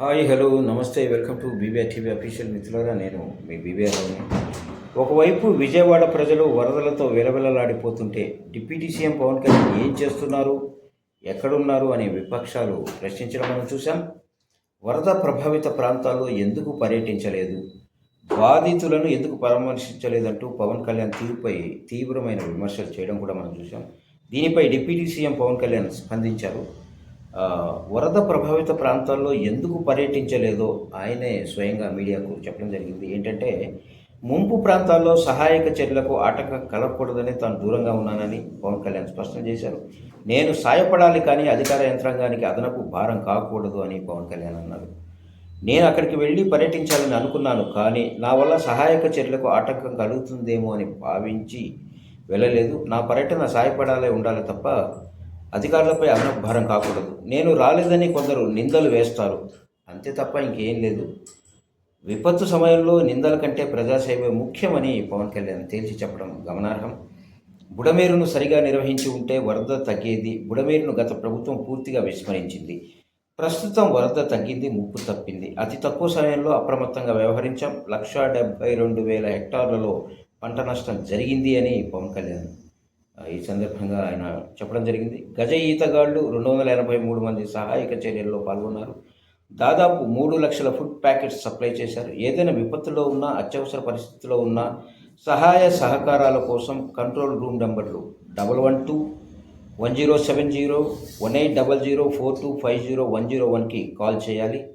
Hi hello namaste welcome to BBR TV official మిత్రులారా నేను మీ బీబీఆర్ని ఒకవైపు విజయవాడ ప్రజలు వరదలతో విలవిలలాడిపోతుంటే డిప్యూటీ సీఎం పవన్ కళ్యాణ్ ఏం చేస్తున్నారు ఎక్కడున్నారు అనే విపక్షాలు ప్రశ్నించడం మనం చూసాం వరద ప్రభావిత ప్రాంతాల్లో ఎందుకు పర్యటించలేదు బాధితులను ఎందుకు పరామర్శించలేదంటూ పవన్ కళ్యాణ్ తీరుపై తీవ్రమైన విమర్శలు చేయడం కూడా మనం చూసాం దీనిపై డిప్యూటీ సీఎం పవన్ కళ్యాణ్ స్పందించారు. వరద ప్రభావిత ప్రాంతాల్లో ఎందుకు పర్యటించలేదో ఆయనే స్వయంగా మీడియాకు చెప్పడం జరిగింది. ఏంటంటే ముంపు ప్రాంతాల్లో సహాయక చర్యలకు ఆటంకం కలగకూడదని తాను దూరంగా ఉన్నానని పవన్ కళ్యాణ్ స్పష్టం చేశారు. నేను సాయపడాలి కానీ అధికార యంత్రాంగానికి అదనపు భారం కాకూడదు అని పవన్ కళ్యాణ్ అన్నారు. నేను అక్కడికి వెళ్ళి పర్యటించాలని అనుకున్నాను కానీ నా వల్ల సహాయక చర్యలకు ఆటంకం కలుగుతుందేమో అని భావించి వెళ్ళలేదు. నా పర్యటన సహాయపడాలే ఉండాలి తప్ప అధికారులపై అదనపు భారం కాకూడదు. నేను రాలేదని కొందరు నిందలు వేస్తారు. అంతే తప్ప ఇంకేం లేదు. విపత్తు సమయంలో నిందల కంటే ప్రజాసేవే ముఖ్యమని పవన్ కళ్యాణ్ తేల్చి చెప్పడం గమనార్హం. బుడమేరును సరిగా నిర్వహించి ఉంటే వరద తగ్గేది బుడమేరును గత ప్రభుత్వం పూర్తిగా విస్మరించింది. ప్రస్తుతం వరద తగ్గింది ముప్పు తప్పింది. అతి తక్కువ సమయంలో అప్రమత్తంగా వ్యవహరించాం. లక్షా డెబ్బై రెండు వేల హెక్టార్లలో పంట నష్టం జరిగింది అని పవన్ కళ్యాణ్ ఈ సందర్భంగా ఆయన చెప్పడం జరిగింది. గజ ఈతగాళ్ళు రెండు వందల ఎనభై మూడు మంది సహాయక చర్యల్లో పాల్గొన్నారు. దాదాపు మూడు లక్షల ఫుడ్ ప్యాకెట్స్ సప్లై చేశారు. ఏదైనా విపత్తులో ఉన్నా అత్యవసర పరిస్థితిలో ఉన్నా సహాయ సహకారాల కోసం కంట్రోల్ రూమ్ నెంబర్లు double one two one zero seven zero one eight double zero four two five zero one zero వన్కి కాల్ చేయాలి.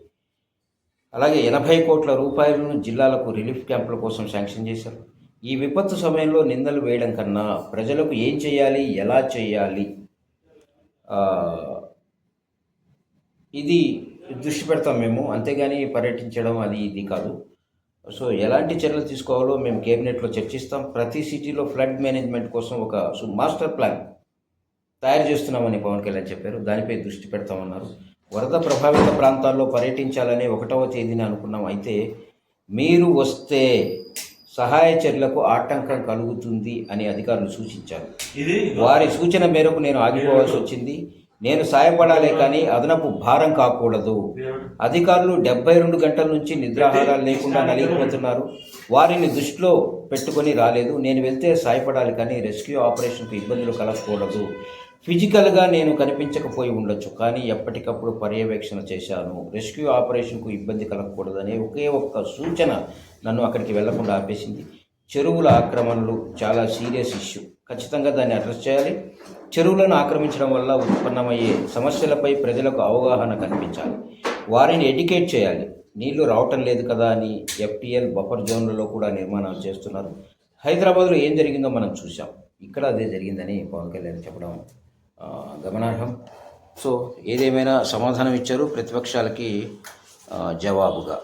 అలాగే ఎనభై కోట్ల రూపాయలను జిల్లాలకు రిలీఫ్ క్యాంపుల కోసం శాంక్షన్ చేశారు. ఈ విపత్తు సమయంలో నిందలు వేయడం కన్నా ప్రజలకు ఏం చేయాలి ఎలా చేయాలి? ఇది దృష్టి పెడతాం మేము. అంతేగాని పర్యటించడం అది ఇది కాదు. సో ఎలాంటి చర్యలు తీసుకోవాలో మేము కేబినెట్లో చర్చిస్తాం ప్రతి సిటీలో ఫ్లడ్ మేనేజ్మెంట్ కోసం ఒక మాస్టర్ ప్లాన్ తయారు చేస్తున్నామని పవన్ కళ్యాణ్ చెప్పారు. దానిపై దృష్టి పెడతామన్నారు. వరద ప్రభావిత ప్రాంతాల్లో పర్యటించాలని ఒకటవ తేదీని అనుకున్నాం. అయితే మీరు వస్తే సహాయ చర్యలకు ఆటంకం కలుగుతుంది అని అధికారులు సూచించారు. వారి సూచన మేరకు నేను ఆగిపోవాల్సి వచ్చింది. నేను సాయపడాలే కానీ అదనపు భారం కాకూడదు. అధికారులు డెబ్బై రెండు గంటల నుంచి నిద్రాహారాలు లేకుండా నలిగిపోతున్నారు. వారిని దృష్టిలో పెట్టుకొని రాలేదు. నేను వెళ్తే సాయపడాలి కానీ రెస్క్యూ ఆపరేషన్కు ఇబ్బందులు కలగకూడదు. ఫిజికల్గా నేను కనిపించకపోయి ఉండొచ్చు కానీ ఎప్పటికప్పుడు పర్యవేక్షణ చేశాను. రెస్క్యూ ఆపరేషన్కు ఇబ్బంది కలగకూడదనే ఒకే ఒక్క సూచన నన్ను అక్కడికి వెళ్ళకుండా ఆపేసింది. చెరువుల ఆక్రమణలు చాలా సీరియస్ ఇష్యూ ఖచ్చితంగా దాన్ని అడ్రస్ చేయాలి. చెరువులను ఆక్రమించడం వల్ల ఉత్పన్నమయ్యే సమస్యలపై ప్రజలకు అవగాహన కల్పించాలి. వారిని ఎడ్యుకేట్ చేయాలి. నీళ్ళు రావటం లేదు కదా అని ఎఫ్టీఎల్ బఫర్ జోన్లలో కూడా నిర్మాణాలు చేస్తున్నారు. హైదరాబాద్లో ఏం జరిగిందో మనం చూసాం ఇక్కడ అదే జరిగిందని పవన్ కళ్యాణ్ చెప్పడం గమనార్హం. సో ఏదేమైనా సమాధానం ఇచ్చారు ప్రతిపక్షాలకి జవాబుగా?